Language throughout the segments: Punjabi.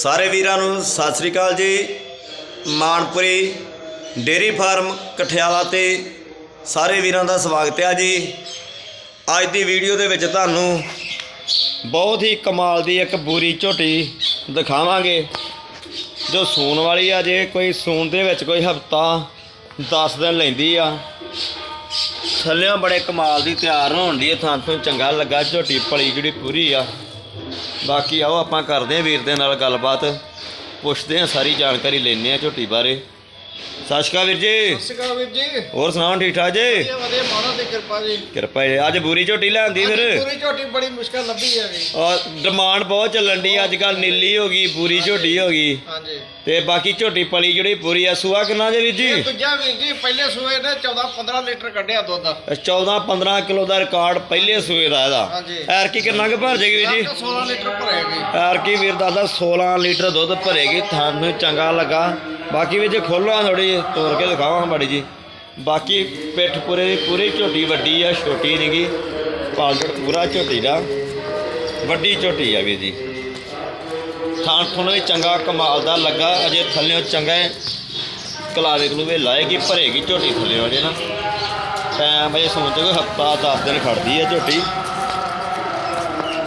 ਸਾਰੇ ਵੀਰਾਂ ਨੂੰ ਸਤਿ ਸ੍ਰੀ ਅਕਾਲ ਜੀ। ਮਾਨਪੁਰੀ ਡੇਰੀ ਫਾਰਮ ਕਠਿਆਲਾ ਤੇ ਸਾਰੇ ਵੀਰਾਂ ਦਾ ਸਵਾਗਤ ਹੈ ਜੀ। ਅੱਜ ਦੀ ਵੀਡੀਓ ਦੇ ਵਿੱਚ ਤੁਹਾਨੂੰ ਬਹੁਤ ਹੀ ਕਮਾਲ ਦੀ ਇੱਕ ਬੂਰੀ ਝੋਟੀ ਦਿਖਾਵਾਂਗੇ, ਜੋ ਸੂਣ ਵਾਲੀ ਆ ਜੇ, ਕੋਈ ਸੂਣ ਦੇ ਵਿੱਚ ਕੋਈ ਹਫਤਾ 10 ਦਿਨ ਲੈਂਦੀ ਆ। ਥੱਲਿਆਂ ਬੜੇ ਕਮਾਲ ਦੀ ਤਿਆਰ ਹੋਣ ਦੀ ਥਾਂ ਤੋਂ ਚੰਗਾ ਲੱਗਾ, ਝੋਟੀ ਪਲੀ ਜਿਹੜੀ ਪੂਰੀ ਆ। ਬਾਕੀ ਆਓ ਆਪਾਂ ਕਰਦੇ ਹਾਂ ਵੀਰ ਦੇ ਨਾਲ ਗੱਲਬਾਤ। ਪੁੱਛਦੇ ਹਾਂ ਸਾਰੀ ਜਾਣਕਾਰੀ ਲੈਣੇ ਆ ਝੋਟੀ ਬਾਰੇ। ਸਤਿ ਸ਼੍ਰੀ ਅਕਾਲ ਵੀਰ ਜੀ। ਸਤਿ ਸ਼੍ਰੀ ਅਕਾਲ ਵੀਰ ਜੀ। ਹੋਰ ਸੁਣਾਓ ਠੀਕ ਠਾਕ ਜੀ? ਵਧੀਆ ਵਧੀਆ ਮਾਣਾ ਦੀ ਕਿਰਪਾ ਜੀ। ਕਿਰਪਾ ਜੀ। ਅੱਜ ਬੂਰੀ ਝੋਟੀ ਲਿਆਂਦੀ ਫਿਰ ਪੂਰੀ ਝੋਟੀ ਬੜੀ ਮੁਸ਼ਕਲ ਲੱਭੀ ਹੈ ਜੀ। ਔਰ ਡਿਮਾਂਡ ਬਹੁਤ ਚੱਲਣ ਦੀ ਅੱਜ ਕੱਲ ਨੀਲੀ ਹੋ ਗਈ ਬੂਰੀ ਝੋਟੀ ਹੋ ਗਈ। ਹਾਂਜੀ। ਤੇ ਬਾਕੀ ਝੋਟੀ ਪਲੀ ਜਿਹੜੀ ਪੂਰੀ ਆ ਸੂਆ ਕਿੰਨਾ ਜੇ ਵੀਰ ਜੀ? ਇਹ ਦੂਜਾ ਵੀਰ ਜੀ ਪਹਿਲੇ ਸੂਏ ਨੇ 14 15 ਲੀਟਰ ਕੱਢਿਆ ਦੁੱਧ। 14 15 ਕਿਲੋ ਦਾ ਰਿਕਾਰਡ ਪਹਿਲੇ ਸੂਏ ਦਾ ਇਹਦਾ। ਹਾਂਜੀ। ਐਰ ਕੀ ਕਿੰਨਾ ਕੁ ਭਰ ਜੇਗੀ ਵੀਰ ਜੀ? 16 ਲੀਟਰ ਭਰੇਗੀ। ਐਰ ਕੀ ਵੀਰ ਦਾਦਾ 16 ਲੀਟਰ ਦੁੱਧ ਭਰੇਗੀ ਤੁਹਾਨੂੰ ਚੰਗਾ ਲੱਗਾ। ਬਾਕੀ ਵੀ ਜੇ ਖੋਲੋ ਥੋੜੀ ਜਿਹੀ, ਤੋੜ ਕੇ ਦਿਖਾਵਾਂ ਮਾੜੀ ਜੀ ਬਾਕੀ ਪਿੱਠ ਪੂਰੇ ਦੀ ਪੂਰੀ ਝੋਟੀ ਵੱਡੀ ਆ, ਛੋਟੀ ਨਹੀਂਗੀ ਪਾਲਟ ਪੂਰਾ ਝੋਟੀ ਦਾ। ਵੱਡੀ ਝੋਟੀ ਆ ਵੀਰ ਜੀ। ਥਾਂ ਤੁਹਾਨੂੰ ਵੀ ਚੰਗਾ ਕਮਾਲ ਦਾ ਲੱਗਾ, ਅਜੇ ਥੱਲਿਓਂ ਚੰਗਾ ਹੈ। ਕਲਾਵੇ ਕਲੂਵੇ ਲਾਏਗੀ ਭਰੇਗੀ ਝੋਟੀ ਥੱਲਿਓਂ ਅਜੇ ਨਾ। ਟਾਈਮ ਅਜੇ ਸੋਚ ਕੇ ਹਫਤਾ 10 ਦਿਨ ਖੜਦੀ ਆ ਝੋਟੀ।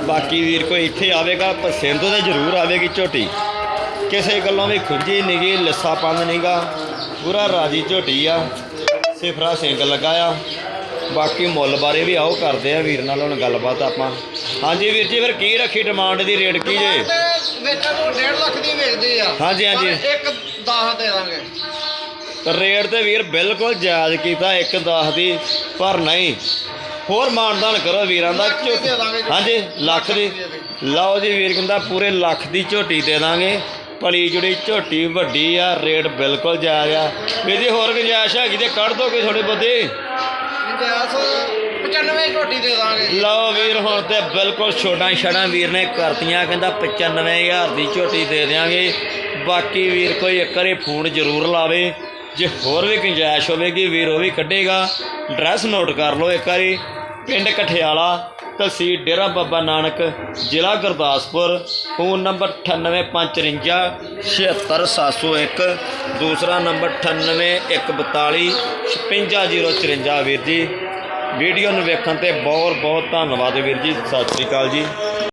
ਬਾਕੀ ਵੀਰ ਕੋਈ ਇੱਥੇ ਆਵੇਗਾ ਪਸੰਦ ਤਾਂ ਜ਼ਰੂਰ ਆਵੇਗੀ ਝੋਟੀ। ਕਿਸੇ ਗੱਲੋਂ ਵੀ ਖੁੰਝੀ ਨਹੀਂਗੀ ਲੱਸਾ ਪੰਦ ਨਹੀਂਗਾ ਪੂਰਾ ਰਾਜੀ ਝੋਟੀ ਆ ਸਿਫਰਾ ਸਿੰਘ ਲੱਗਾ ਆ। ਬਾਕੀ ਮੁੱਲ ਬਾਰੇ ਵੀ ਆਓ ਕਰਦੇ ਆ ਵੀਰ ਨਾਲ ਹੁਣ ਗੱਲਬਾਤ ਆਪਾਂ। ਹਾਂਜੀ ਵੀਰ ਜੀ ਫਿਰ ਕੀ ਰੱਖੀ ਡਿਮਾਂਡ ਦੀ ਰੇਟ ਕੀ ਜੇ? ਤੇ ਵੇਚਣ ਨੂੰ 1.5 ਲੱਖ ਦੀ ਵੇਚਦੇ ਆ। ਹਾਂਜੀ, ਹਾਂਜੀ। ਇੱਕ 10 ਦੇ ਦਾਂਗੇ। ਰੇਟ ਤੇ ਵੀਰ ਬਿਲਕੁਲ ਜਾਇਜ਼ ਕੀਤਾ ਇੱਕ 10 ਦੀ ਪਰ ਨਹੀਂ। ਹੋਰ ਮਾਨਦਾਨ ਕਰੋ ਵੀਰਾਂ ਦਾ। ਹਾਂਜੀ ਲੱਖ ਦੀ। ਲਓ ਜੀ ਵੀਰ ਕਹਿੰਦਾ ਪੂਰੇ ਲੱਖ ਦੀ ਝੋਟੀ ਦੇ ਦਾਂਗੇ। ਪਲੀ ਜਿਹੜੀ ਝੋਟੀ ਵੱਡੀ ਆ ਰੇਟ ਬਿਲਕੁਲ ਜਾਇਜ਼ ਆ। ਵੀਰ ਜੀ ਹੋਰ ਗੁੰਜਾਇਸ਼ ਹੈਗੀ ਤੇ ਕੱਢ ਦੋ ਕੋਈ ਥੋੜੇ ਬਹੁਤੇ। ਇੰਜਾਸ 95 ਝੋਟੀ ਦੇ ਦਾਂਗੇ। ਲਓ ਵੀਰ ਹੁਣ ਤੇ ਬਿਲਕੁਲ ਛੋਟਾ ਛੜਾ ਵੀਰ ਨੇ ਕਰਤੀਆਂ ਕਹਿੰਦਾ 95000 ਦੀ ਝੋਟੀ ਦੇ ਦਿਆਂਗੇ। ਬਾਕੀ ਵੀਰ ਕੋਈ ਇੱਕ ਵਾਰੀ ਫੋਨ ਜ਼ਰੂਰ ਲਾਵੇ। ਜੇ ਹੋਰ ਵੀ ਗੁੰਜਾਇਸ਼ ਹੋਵੇਗੀ ਵੀਰ ਉਹ ਵੀ ਕੱਢੇਗਾ। ਐਡਰੈਸ ਨੋਟ ਕਰ ਲਓ ਇੱਕ ਵਾਰੀ। ਪਿੰਡ ਕਠਿਆਲਾ ਤਹਿਸੀਲ ਡੇਰਾ ਬਾਬਾ ਨਾਨਕ, ਜ਼ਿਲ੍ਹਾ ਗੁਰਦਾਸਪੁਰ, ਫੋਨ ਨੰਬਰ 9855 76701 ਦੂਸਰਾ ਨੰਬਰ 9814 55054 ਵੀਰ ਜੀ। ਵੀਡੀਓ ਨੂੰ ਵੇਖਣ ਤੇ ਬਹੁਤ ਬਹੁਤ ਧੰਨਵਾਦ ਵੀਰ ਜੀ। ਸਤਿ ਸ੍ਰੀ ਅਕਾਲ ਜੀ।